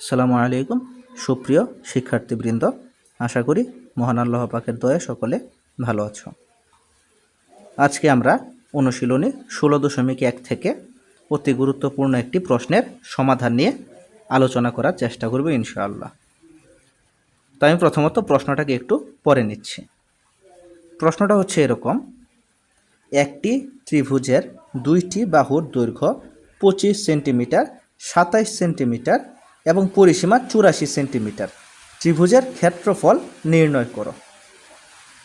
আসসালামু আলাইকুম, সুপ্রিয় শিক্ষার্থীবৃন্দ। আশা করি মহান আল্লাহ পাকের দয়া সকলে ভালো আছো। আজকে আমরা অনুশীলনী ষোলো দশমিক এক থেকে অতি গুরুত্বপূর্ণ একটি প্রশ্নের সমাধান নিয়ে আলোচনা করার চেষ্টা করব ইনশাআল্লাহ। তো আমি প্রথমত প্রশ্নটাকে একটু পরে নিচ্ছি। প্রশ্নটা হচ্ছে এরকম, একটি ত্রিভুজের দুইটি বাহুর দৈর্ঘ্য পঁচিশ সেন্টিমিটার, সাতাইশ সেন্টিমিটার এবং পরিসীমা চুরাশি সেন্টিমিটার। ত্রিভুজের ক্ষেত্রফল নির্ণয় করো।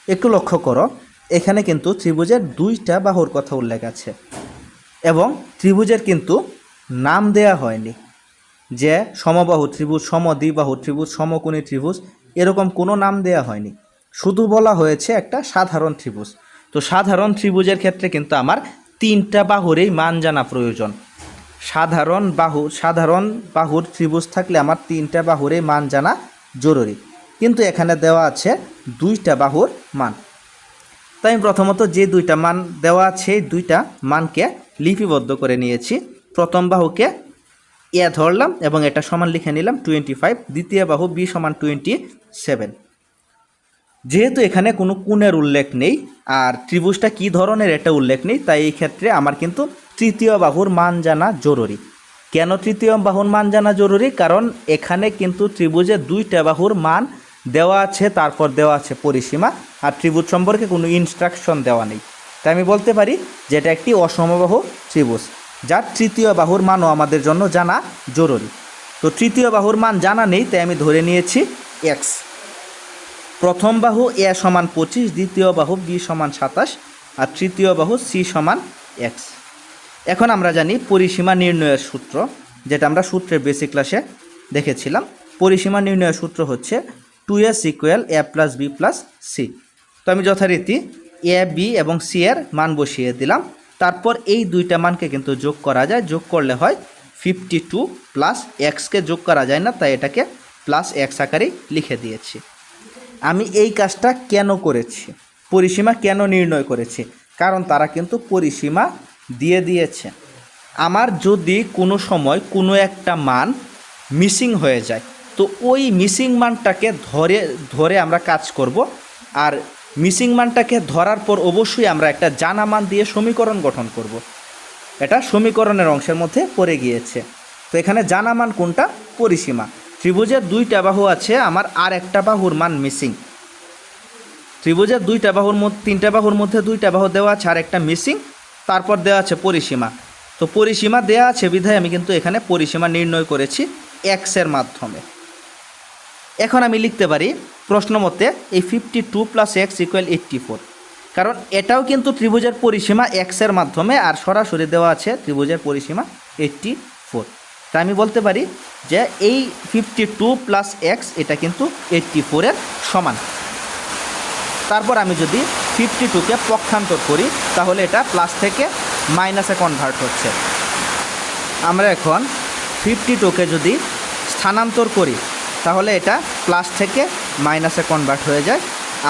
একটু লক্ষ্য করো, এখানে কিন্তু ত্রিভুজের দুইটা বাহুর কথা উল্লেখ আছে এবং ত্রিভুজের কিন্তু নাম দেয়া হয়নি যে সমবাহু ত্রিভুজ, সমদ্বিবাহু ত্রিভুজ, সমকোণী ত্রিভুজ, এরকম কোনো নাম দেয়া হয়নি। শুধু বলা হয়েছে একটা সাধারণ ত্রিভুজ। তো সাধারণ ত্রিভুজের ক্ষেত্রে কিন্তু আমার তিনটা বাহুরেই মান জানা প্রয়োজন। সাধারণ বাহু, সাধারণ বাহুর ত্রিভুজ থাকলে আমার তিনটা বাহুরেই মান জানা জরুরি। কিন্তু এখানে দেওয়া আছে দুইটা বাহুর মান। তাই আমি প্রথমত যে দুইটা মান দেওয়া আছে দুইটা মানকে লিপিবদ্ধ করে নিয়েছি। প্রথম বাহুকে এ ধরলাম এবং এটা সমান লিখে নিলাম টোয়েন্টি ফাইভ, দ্বিতীয় বাহু বি সমান টোয়েন্টি সেভেন। যেহেতু এখানে কোনো কোণের উল্লেখ নেই, আর ত্রিভুজটা কী ধরনের এটা উল্লেখ নেই, তাই এই ক্ষেত্রে আমার কিন্তু তৃতীয় বাহুর মান জানা জরুরি। কেন তৃতীয় বাহুর মান জানা জরুরি? কারণ এখানে কিন্তু ত্রিভুজের দুইটা বাহুর মান দেওয়া আছে, তারপর দেওয়া আছে পরিসীমা, আর ত্রিভুজ সম্পর্কে কোনো ইনস্ট্রাকশন দেওয়া নেই। তাই আমি বলতে পারি যে এটা একটি অসমবাহু ত্রিভুজ, যার তৃতীয় বাহুর মানও আমাদের জন্য জানা জরুরি। তো তৃতীয় বাহুর মান জানা নেই, তাই আমি ধরে নিয়েছি এক্স প্রথম বাহু এ সমান পঁচিশ, দ্বিতীয় বাহু বি সমান সাতাশ, আর তৃতীয় বাহু সি সমান এক্স এখন আমরা জানি পরিসীমা নির্ণয়ের সূত্র, যেটা আমরা সূত্রের বেসিক ক্লাসে দেখেছিলাম। পরিসীমা নির্ণয়ের সূত্র হচ্ছে two S equal A plus B plus C তো আমি যথারীতি এ বি এবং সি এর মান বসিয়ে দিলাম। তারপর এই দুইটা মানকে কিন্তু যোগ করা যায়। যোগ করলে হয় ফিফটি টু প্লাস এক্সকে যোগ করা যায় না, তাই এটাকে প্লাস এক্স আকারেই লিখে দিয়েছি। আমি এই কাজটা কেন করেছি? পরিসীমা কেন নির্ণয় করেছি? কারণ তারা কিন্তু পরিসীমা দিয়ে দিয়েছে। আমার যদি কোনো সময় কোনো একটা মান মিসিং হয়ে যায়, তো ওই মিসিং মানটাকে ধরে ধরে আমরা কাজ করব। আর মিসিং মানটাকে ধরার পর অবশ্যই আমরা একটা জানা মান দিয়ে সমীকরণ গঠন করব। এটা সমীকরণের অংশের মধ্যে পড়ে গিয়েছে। তো এখানে জানা মান কোনটা? পরিসীমা। ত্রিভুজের দুইটা বাহু আছে, আমার আর একটা বাহুর মান মিসিং ত্রিভুজের দুইটা বাহুর মধ্যে, তিনটা বাহুর মধ্যে দুইটা বাহু দেওয়া আছে, আর একটা মিসিং তারপর দেওয়া আছে পরিসীমা। তো পরিসীমা দেওয়া আছে বিধায় আমি কিন্তু এখানে পরিসীমা নির্ণয় করেছি এক্সের মাধ্যমে। এখন আমি লিখতে পারি প্রশ্ন মতে এই fifty two plus X equal eighty four কারণ এটাও কিন্তু ত্রিভুজের পরিসীমা এক্সের মাধ্যমে আর সরাসরি দেওয়া আছে ত্রিভুজের পরিসীমা এইট্টি ফোর তা আমি বলতে পারি যে এই ফিফটি টু প্লাস এক্স এটা কিন্তু এইট্টি ফোরের সমান। তারপর আমি যদি ফিফটি টুকে পক্ষান্তর করি, তাহলে এটা প্লাস থেকে মাইনাসে কনভার্ট হচ্ছে। আমরা এখন ফিফটি টুকে যদি স্থানান্তর করি, তাহলে এটা প্লাস থেকে মাইনাসে কনভার্ট হয়ে যায়।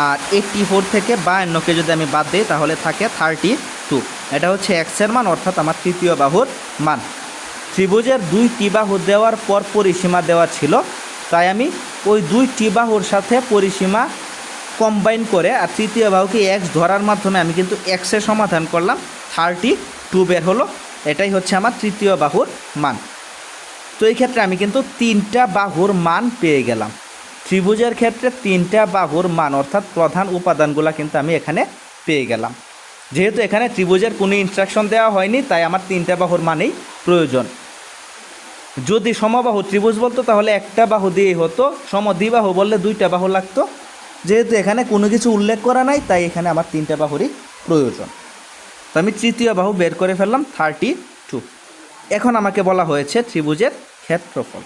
আর এইটটি ফোর থেকে বায়ান্নকে যদি আমি বাদ দিই, তাহলে থাকে থার্টি টু এটা হচ্ছে এক্সের মান, অর্থাৎ আমার তৃতীয় বাহুর মান। ত্রিভুজের দুই টিবাহু দেওয়ার পর পরিসীমা দেওয়া ছিল, তাই আমি ওই দুই টিবাহুর সাথে পরিসীমা কম্বাইন করে আর তৃতীয় বাহুকে এক্স ধরার মাধ্যমে আমি কিন্তু এক্সের সমাধান করলাম। থার্টি টু বের হলো। এটাই হচ্ছে আমার তৃতীয় বাহুর মান। তো এই ক্ষেত্রে আমি কিন্তু তিনটা বাহুর মান পেয়ে গেলাম। ত্রিভুজের ক্ষেত্রে তিনটা বাহুর মান, অর্থাৎ প্রধান উপাদানগুলো কিন্তু আমি এখানে পেয়ে গেলাম। যেহেতু এখানে ত্রিভুজের কোনো ইনস্ট্রাকশন দেওয়া হয়নি, তাই আমার তিনটা বাহুর মানেই প্রয়োজন। যদি সমবাহু ত্রিভুজ বলতো, তাহলে একটা বাহু দিয়েই হতো। সমদ্বিবাহু বললে দুইটা বাহু লাগতো। যেহেতু এখানে কোনো কিছু উল্লেখ করা নাই, তাই এখানে আমার তিনটা বাহুরই প্রয়োজন। তো আমি তৃতীয় বাহু বের করে ফেললাম থার্টি টু এখন আমাকে বলা হয়েছে ত্রিভুজের ক্ষেত্রফল।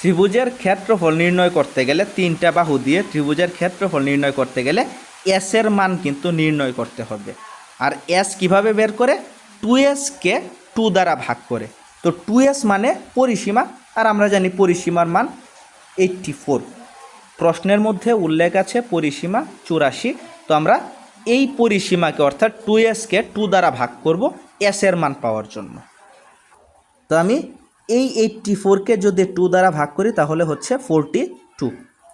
ত্রিভুজের ক্ষেত্রফল নির্ণয় করতে গেলে তিনটা বাহু দিয়ে ত্রিভুজের ক্ষেত্রফল নির্ণয় করতে গেলে এস এর মান কিন্তু নির্ণয় করতে হবে। আর এস কীভাবে বের করে? টু এসকে টু দ্বারা ভাগ করে। তো টু এস মানে পরিসীমা, আর আমরা জানি পরিসীমার মান এইট্টি ফোর প্রশ্নের মধ্যে উল্লেখ আছে পরিসীমা চুরাশি। তো আমরা এই পরিসীমাকে অর্থাৎ টু এসকে টু দ্বারা ভাগ করব এস এর মান পাওয়ার জন্য। তো আমি এই এইটটি ফোরকে যদি টু দ্বারা ভাগ করি তাহলে হচ্ছে ফোরটি টু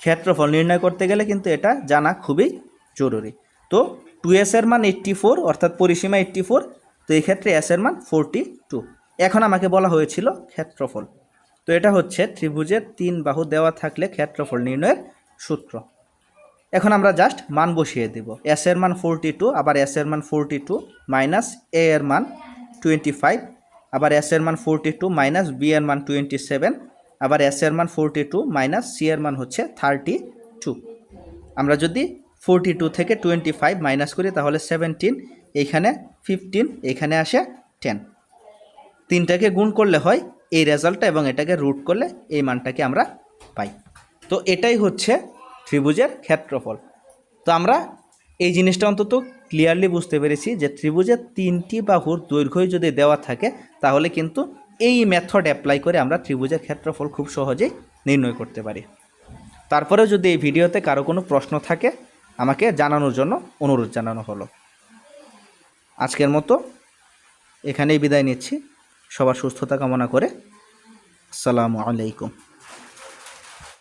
ক্ষেত্রফল নির্ণয় করতে গেলে কিন্তু এটা জানা খুবই জরুরি। তো টু এস এর মান এইট্টি ফোর অর্থাৎ পরিসীমা এইট্টি ফোর তো এই ক্ষেত্রে এস এর মান ফোরটি টু এখন আমাকে বলা হয়েছিল ক্ষেত্রফল। তো এটা হচ্ছে ত্রিভুজের তিন বাহু দেওয়া থাকলে ক্ষেত্রফল নির্ণয়ের সূত্র। এখন আমরা জাস্ট মান বসিয়ে দেব। এস এর মান ফোরটি টু আবার এস এর মান ফোরটি টু মাইনাস এ এর মান টোয়েন্টি ফাইভ আবার এস এর মান ফোরটি টু মাইনাস বি এর মান টোয়েন্টি সেভেন আবার এস এর মান ফোরটি টু মাইনাস সি এর মান হচ্ছে থার্টি টু আমরা যদি ফোরটি টু থেকে টোয়েন্টি ফাইভ মাইনাস করি তাহলে সেভেন্টিন এইখানে ফিফটিন এখানে আসে টেন তিনটাকে গুণ করলে হয় এই রেজাল্টটা এবং এটাকে রুট করলে এই মানটাকে আমরা পাই। তো এটাই হচ্ছে ত্রিভুজের ক্ষেত্রফল। তো আমরা এই জিনিসটা অন্তত ক্লিয়ারলি বুঝতে পেরেছি যে ত্রিভুজের তিনটি বাহুর দৈর্ঘ্যই যদি দেওয়া থাকে, তাহলে কিন্তু এই মেথড অ্যাপ্লাই করে আমরা ত্রিভুজের ক্ষেত্রফল খুব সহজেই নির্ণয় করতে পারি। তারপরেও যদি এই ভিডিওতে কারও কোনো প্রশ্ন থাকে, আমাকে জানানোর জন্য অনুরোধ জানানো হলো। আজকের মতো এখানেই বিদায় নিচ্ছি। সবার সুস্থতা কামনা করে। আসসালামু আলাইকুম।